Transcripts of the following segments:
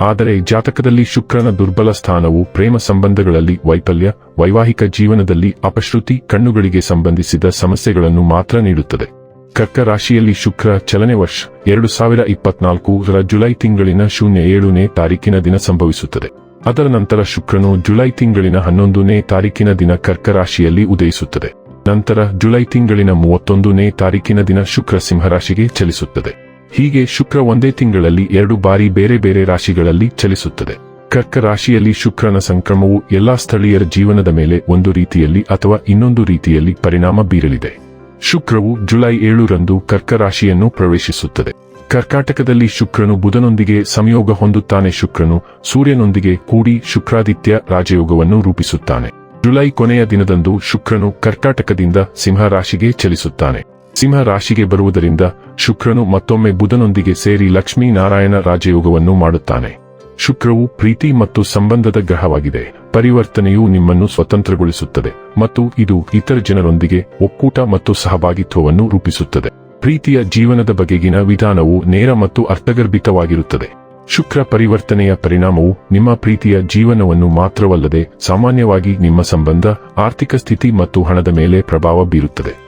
ಆದರೆ ಜಾತಕದಲ್ಲಿ ಶುಕ್ರನ ದುರ್ಬಲ ಸ್ಥಾನವು ಪ್ರೇಮ ಸಂಬಂಧಗಳಲ್ಲಿ ವೈಫಲ್ಯ, ವೈವಾಹಿಕ ಜೀವನದಲ್ಲಿ ಅಪಶ್ರುತಿ, ಕಣ್ಣುಗಳಿಗೆ ಸಂಬಂಧಿಸಿದ ಸಮಸ್ಯೆಗಳನ್ನು ಮಾತ್ರ ನೀಡುತ್ತದೆ. ಕರ್ಕ ರಾಶಿಯಲ್ಲಿ ಶುಕ್ರ ಚಲನೆ ವರ್ಷ, ಎರಡು ಸಾವಿರ ಇಪ್ಪತ್ನಾಲ್ಕು ರ ಜುಲೈ ತಿಂಗಳಿನ ಶೂನ್ಯ ಏಳನೇ ತಾರೀಕಿನ ದಿನ ಸಂಭವಿಸುತ್ತದೆ. ಅದರ ನಂತರ ಶುಕ್ರನು ಜುಲೈ ತಿಂಗಳಿನ ಹನ್ನೊಂದನೇ ತಾರೀಕಿನ ದಿನ ಕರ್ಕ ರಾಶಿಯಲ್ಲಿ ಉದಯಿಸುತ್ತದೆ. ನಂತರ ಜುಲೈ ತಿಂಗಳಿನ ಮೂವತ್ತೊಂದನೇ ತಾರೀಕಿನ ದಿನ ಶುಕ್ರ ಸಿಂಹರಾಶಿಗೆ ಚಲಿಸುತ್ತದೆ. ಹೀಗೆ ಶುಕ್ರ ಒಂದೇ ತಿಂಗಳಲ್ಲಿ ಎರಡು ಬಾರಿ ಬೇರೆ ಬೇರೆ ರಾಶಿಗಳಲ್ಲಿ ಚಲಿಸುತ್ತದೆ. ಕರ್ಕ ರಾಶಿಯಲ್ಲಿ ಶುಕ್ರನ ಸಂಕ್ರಮವು ಎಲ್ಲಾ ಸ್ಥಳೀಯರ ಜೀವನದ ಮೇಲೆ ಒಂದು ರೀತಿಯಲ್ಲಿ ಅಥವಾ ಇನ್ನೊಂದು ರೀತಿಯಲ್ಲಿ ಪರಿಣಾಮ ಬೀರಲಿದೆ. ಶುಕ್ರವು ಜುಲೈ ಏಳರಂದು ಕರ್ಕ ರಾಶಿಯನ್ನು ಪ್ರವೇಶಿಸುತ್ತದೆ. ಕರ್ಕಾಟಕದಲ್ಲಿ ಶುಕ್ರನು ಬುಧನೊಂದಿಗೆ ಸಂಯೋಗ ಹೊಂದುತ್ತಾನೆ. ಶುಕ್ರನು ಸೂರ್ಯನೊಂದಿಗೆ ಕೂಡಿ ಶುಕ್ರಾದಿತ್ಯ ರಾಜಯೋಗವನ್ನು ರೂಪಿಸುತ್ತಾನೆ. ಜುಲೈ ಕೊನೆಯ ದಿನದಂದು ಶುಕ್ರನು ಕರ್ಕಾಟಕದಿಂದ ಸಿಂಹ ರಾಶಿಗೆ ಚಲಿಸುತ್ತಾನೆ. ಸಿಂಹ ರಾಶಿಗೆ ಬರುವುದರಿಂದ ಶುಕ್ರನು ಮತ್ತೊಮ್ಮೆ ಬುಧನೊಂದಿಗೆ ಸೇರಿ ಲಕ್ಷ್ಮೀ ನಾರಾಯಣ ರಾಜಯೋಗವನ್ನು ಮಾಡುತ್ತಾನೆ. ಶುಕ್ರವು ಪ್ರೀತಿ ಮತ್ತು ಸಂಬಂಧದ ಗ್ರಹವಾಗಿದೆ. ಪರಿವರ್ತನೆಯು ನಿಮ್ಮನ್ನು ಸ್ವತಂತ್ರಗೊಳಿಸುತ್ತದೆ ಮತ್ತು ಇದು ಇತರ ಜನರೊಂದಿಗೆ ಒಕ್ಕೂಟ ಮತ್ತು ಸಹಭಾಗಿತ್ವವನ್ನು ರೂಪಿಸುತ್ತದೆ. ಪ್ರೀತಿಯ ಜೀವನದ ಬಗೆಗಿನ ವಿಧಾನವು ನೇರ ಮತ್ತು ಅರ್ಥಗರ್ಭಿತವಾಗಿರುತ್ತದೆ. ಶುಕ್ರ ಪರಿವರ್ತನೆಯ ಪರಿಣಾಮವು ನಿಮ್ಮ ಪ್ರೀತಿಯ ಜೀವನವನ್ನು ಮಾತ್ರವಲ್ಲದೆ ಸಾಮಾನ್ಯವಾಗಿ ನಿಮ್ಮ ಸಂಬಂಧ, ಆರ್ಥಿಕ ಸ್ಥಿತಿ ಮತ್ತು ಹಣದ ಮೇಲೆ ಪ್ರಭಾವ ಬೀರುತ್ತದೆ.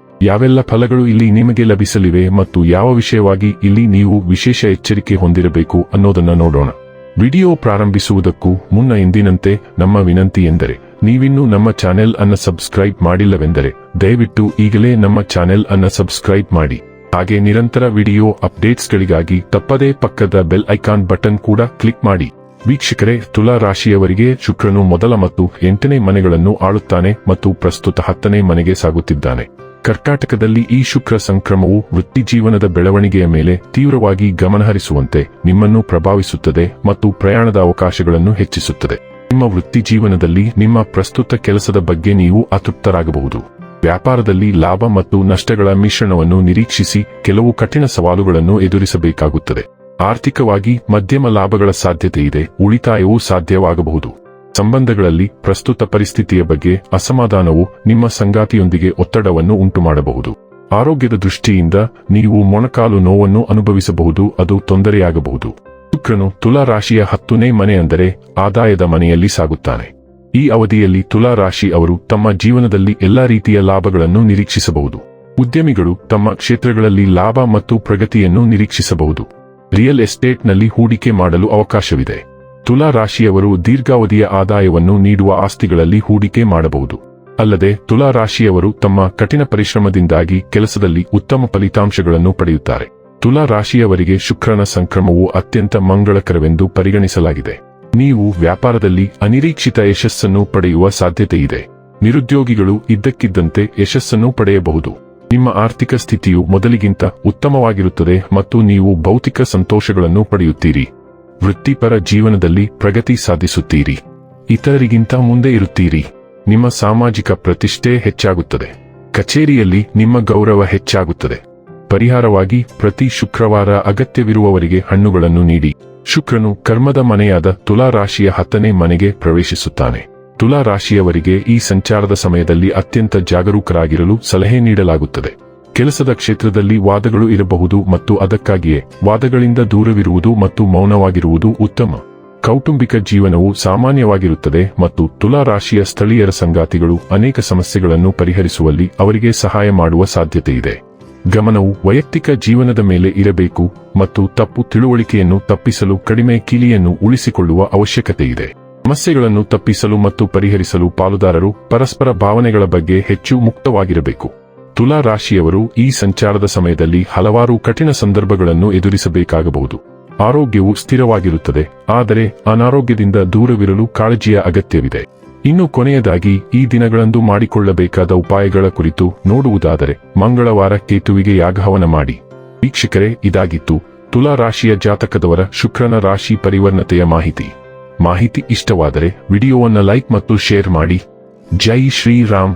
ಯಾವೆಲ್ಲ ಫಲಗಳು ಇಲ್ಲಿ ನಿಮಗೆ ಲಭಿಸಲಿವೆ ಮತ್ತು ಯಾವ ವಿಷಯವಾಗಿ ಇಲ್ಲಿ ನೀವು ವಿಶೇಷ ಎಚ್ಚರಿಕೆ ಹೊಂದಿರಬೇಕು ಅನ್ನೋದನ್ನ ನೋಡೋಣ. ವಿಡಿಯೋ ಪ್ರಾರಂಭಿಸುವುದಕ್ಕೂ ಮುನ್ನ ಎಂದಿನಂತೆ ನಮ್ಮ ವಿನಂತಿ ಎಂದರೆ, ನೀವಿನ್ನೂ ನಮ್ಮ ಚಾನೆಲ್ ಅನ್ನ ಸಬ್ಸ್ಕ್ರೈಬ್ ಮಾಡಿಲ್ಲವೆಂದರೆ, ದಯವಿಟ್ಟು ಈಗಲೇ ನಮ್ಮ ಚಾನೆಲ್ ಅನ್ನ ಸಬ್ಸ್ಕ್ರೈಬ್ ಮಾಡಿ. ಹಾಗೆ ನಿರಂತರ ವಿಡಿಯೋ ಅಪ್ಡೇಟ್ಸ್ಗಳಿಗಾಗಿ ತಪ್ಪದೇ ಪಕ್ಕದ ಬೆಲ್ ಐಕಾನ್ ಬಟನ್ ಕೂಡ ಕ್ಲಿಕ್ ಮಾಡಿ. ವೀಕ್ಷಕರೇ, ತುಲಾ ರಾಶಿಯವರಿಗೆ ಶುಕ್ರನು ಮೊದಲ ಮತ್ತು ಎಂಟನೇ ಮನೆಗಳನ್ನು ಆಳುತ್ತಾನೆ ಮತ್ತು ಪ್ರಸ್ತುತ ಹತ್ತನೇ ಮನೆಗೆ ಸಾಗುತ್ತಿದ್ದಾನೆ. ಕರ್ಕಾಟಕದಲ್ಲಿ ಈ ಶುಕ್ರ ಸಂಕ್ರಮವು ವೃತ್ತಿಜೀವನದ ಬೆಳವಣಿಗೆಯ ಮೇಲೆ ತೀವ್ರವಾಗಿ ಗಮನಹರಿಸುವಂತೆ ನಿಮ್ಮನ್ನು ಪ್ರಭಾವಿಸುತ್ತದೆ ಮತ್ತು ಪ್ರಯಾಣದ ಅವಕಾಶಗಳನ್ನು ಹೆಚ್ಚಿಸುತ್ತದೆ. ನಿಮ್ಮ ವೃತ್ತಿಜೀವನದಲ್ಲಿ ನಿಮ್ಮ ಪ್ರಸ್ತುತ ಕೆಲಸದ ಬಗ್ಗೆ ನೀವು ಅತೃಪ್ತರಾಗಬಹುದು. ವ್ಯಾಪಾರದಲ್ಲಿ ಲಾಭ ಮತ್ತು ನಷ್ಟಗಳ ಮಿಶ್ರಣವನ್ನು ನಿರೀಕ್ಷಿಸಿ ಕೆಲವು ಕಠಿಣ ಸವಾಲುಗಳನ್ನು ಎದುರಿಸಬೇಕಾಗುತ್ತದೆ. ಆರ್ಥಿಕವಾಗಿ ಮಧ್ಯಮ ಲಾಭಗಳ ಸಾಧ್ಯತೆ ಇದೆ ಉಳಿತಾಯವೂ ಸಾಧ್ಯವಾಗಬಹುದು. ಸಂಬಂಧಗಳಲ್ಲಿ ಪ್ರಸ್ತುತ ಪರಿಸ್ಥಿತಿಯ ಬಗ್ಗೆ ಅಸಮಾಧಾನವು ನಿಮ್ಮ ಸಂಗಾತಿಯೊಂದಿಗೆ ಒತ್ತಡವನ್ನು ಉಂಟುಮಾಡಬಹುದು. ಆರೋಗ್ಯದ ದೃಷ್ಟಿಯಿಂದ ನೀವು ಮೊಣಕಾಲು ನೋವನ್ನು ಅನುಭವಿಸಬಹುದು, ಅದು ತೊಂದರೆಯಾಗಬಹುದು. ಶುಕ್ರನು ತುಲಾ ರಾಶಿಯ ಹತ್ತನೇ ಮನೆ ಅಂದರೆ ಆದಾಯದ ಮನೆಯಲ್ಲಿ ಸಾಗುತ್ತಾನೆ. ಈ ಅವಧಿಯಲ್ಲಿ ತುಲಾ ರಾಶಿ ಅವರು ತಮ್ಮ ಜೀವನದಲ್ಲಿ ಎಲ್ಲಾ ರೀತಿಯ ಲಾಭಗಳನ್ನು ನಿರೀಕ್ಷಿಸಬಹುದು. ಉದ್ಯಮಿಗಳು ತಮ್ಮ ಕ್ಷೇತ್ರಗಳಲ್ಲಿ ಲಾಭ ಮತ್ತು ಪ್ರಗತಿಯನ್ನು ನಿರೀಕ್ಷಿಸಬಹುದು. ರಿಯಲ್ ಎಸ್ಟೇಟ್ನಲ್ಲಿ ಹೂಡಿಕೆ ಮಾಡಲು ಅವಕಾಶವಿದೆ. ತುಲಾ ರಾಶಿಯವರು ದೀರ್ಘಾವಧಿಯ ಆದಾಯವನ್ನು ನೀಡುವ ಆಸ್ತಿಗಳಲ್ಲಿ ಹೂಡಿಕೆ ಮಾಡಬಹುದು. ಅಲ್ಲದೆ, ತುಲಾ ರಾಶಿಯವರು ತಮ್ಮ ಕಠಿಣ ಪರಿಶ್ರಮದಿಂದಾಗಿ ಕೆಲಸದಲ್ಲಿ ಉತ್ತಮ ಫಲಿತಾಂಶಗಳನ್ನು ಪಡೆಯುತ್ತಾರೆ. ತುಲಾ ರಾಶಿಯವರಿಗೆ ಶುಕ್ರನ ಸಂಕ್ರಮವು ಅತ್ಯಂತ ಮಂಗಳಕರವೆಂದು ಪರಿಗಣಿಸಲಾಗಿದೆ. ನೀವು ವ್ಯಾಪಾರದಲ್ಲಿ ಅನಿರೀಕ್ಷಿತ ಯಶಸ್ಸನ್ನು ಪಡೆಯುವ ಸಾಧ್ಯತೆಯಿದೆ. ನಿರುದ್ಯೋಗಿಗಳು ಇದ್ದಕ್ಕಿದ್ದಂತೆ ಯಶಸ್ಸನ್ನು ಪಡೆಯಬಹುದು. ನಿಮ್ಮ ಆರ್ಥಿಕ ಸ್ಥಿತಿಯು ಮೊದಲಿಗಿಂತ ಉತ್ತಮವಾಗಿರುತ್ತದೆ ಮತ್ತು ನೀವು ಭೌತಿಕ ಸಂತೋಷಗಳನ್ನು ಪಡೆಯುತ್ತೀರಿ. ವೃತ್ತಿಪರ ಜೀವನದಲ್ಲಿ ಪ್ರಗತಿ ಸಾಧಿಸುತ್ತೀರಿ. ಇತರರಿಗಿಂತ ಮುಂದೆ ಇರುತ್ತೀರಿ. ನಿಮ್ಮ ಸಾಮಾಜಿಕ ಪ್ರತಿಷ್ಠೆ ಹೆಚ್ಚಾಗುತ್ತದೆ. ಕಚೇರಿಯಲ್ಲಿ ನಿಮ್ಮ ಗೌರವ ಹೆಚ್ಚಾಗುತ್ತದೆ. ಪರಿಹಾರವಾಗಿ ಪ್ರತಿ ಶುಕ್ರವಾರ ಅಗತ್ಯವಿರುವವರಿಗೆ ಹಣ್ಣುಗಳನ್ನು ನೀಡಿ. ಶುಕ್ರನು ಕರ್ಮದ ಮನೆಯಾದ ತುಲಾ ರಾಶಿಯ ಹತ್ತನೇ ಮನೆಗೆ ಪ್ರವೇಶಿಸುತ್ತಾನೆ. ತುಲಾ ರಾಶಿಯವರಿಗೆ ಈ ಸಂಚಾರದ ಸಮಯದಲ್ಲಿ ಅತ್ಯಂತ ಜಾಗರೂಕರಾಗಿರಲು ಸಲಹೆ ನೀಡಲಾಗುತ್ತದೆ. ಕೆಲಸದ ಕ್ಷೇತ್ರದಲ್ಲಿ ವಾದಗಳು ಇರಬಹುದು ಮತ್ತು ಅದಕ್ಕಾಗಿಯೇ ವಾದಗಳಿಂದ ದೂರವಿರುವುದು ಮತ್ತು ಮೌನವಾಗಿರುವುದು ಉತ್ತಮ. ಕೌಟುಂಬಿಕ ಜೀವನವು ಸಾಮಾನ್ಯವಾಗಿರುತ್ತದೆ ಮತ್ತು ತುಲಾ ರಾಶಿಯ ಸ್ಥಳೀಯರ ಸಂಗಾತಿಗಳು ಅನೇಕ ಸಮಸ್ಯೆಗಳನ್ನು ಪರಿಹರಿಸುವಲ್ಲಿ ಅವರಿಗೆ ಸಹಾಯ ಮಾಡುವ ಸಾಧ್ಯತೆಯಿದೆ. ಗಮನವು ವೈಯಕ್ತಿಕ ಜೀವನದ ಮೇಲೆ ಇರಬೇಕು ಮತ್ತು ತಪ್ಪು ತಿಳುವಳಿಕೆಯನ್ನು ತಪ್ಪಿಸಲು ಕಡಿಮೆ ಕೀಲಿಯನ್ನು ಉಳಿಸಿಕೊಳ್ಳುವ ಅವಶ್ಯಕತೆಯಿದೆ. ಸಮಸ್ಯೆಗಳನ್ನು ತಪ್ಪಿಸಲು ಮತ್ತು ಪರಿಹರಿಸಲು ಪಾಲುದಾರರು ಪರಸ್ಪರ ಭಾವನೆಗಳ ಬಗ್ಗೆ ಹೆಚ್ಚು ಮುಕ್ತವಾಗಿರಬೇಕು. ತುಲಾ ರಾಶಿಯವರು ಈ ಸಂಚಾರದ ಸಮಯದಲ್ಲಿ ಹಲವಾರು ಕಠಿಣ ಸಂದರ್ಭಗಳನ್ನು ಎದುರಿಸಬೇಕಾಗಬಹುದು. ಆರೋಗ್ಯವು ಸ್ಥಿರವಾಗಿರುತ್ತದೆ, ಆದರೆ ಅನಾರೋಗ್ಯದಿಂದ ದೂರವಿರಲು ಕಾಳಜಿಯ ಅಗತ್ಯವಿದೆ. ಇನ್ನು ಕೊನೆಯದಾಗಿ, ಈ ದಿನಗಳಂದು ಮಾಡಿಕೊಳ್ಳಬೇಕಾದ ಉಪಾಯಗಳ ಕುರಿತು ನೋಡುವುದಾದರೆ, ಮಂಗಳವಾರ ಕೇತುವಿಗೆ ಯಾಗಹವನ ಮಾಡಿ. ವೀಕ್ಷಕರೇ, ಇದಾಗಿತ್ತು ತುಲಾ ರಾಶಿಯ ಜಾತಕದವರ ಶುಕ್ರನ ರಾಶಿ ಪರಿವರ್ಣತೆಯ ಮಾಹಿತಿ. ಮಾಹಿತಿ ಇಷ್ಟವಾದರೆ, ವಿಡಿಯೋವನ್ನು ಲೈಕ್ ಮತ್ತು ಶೇರ್ ಮಾಡಿ. ಜೈ ಶ್ರೀರಾಮ್.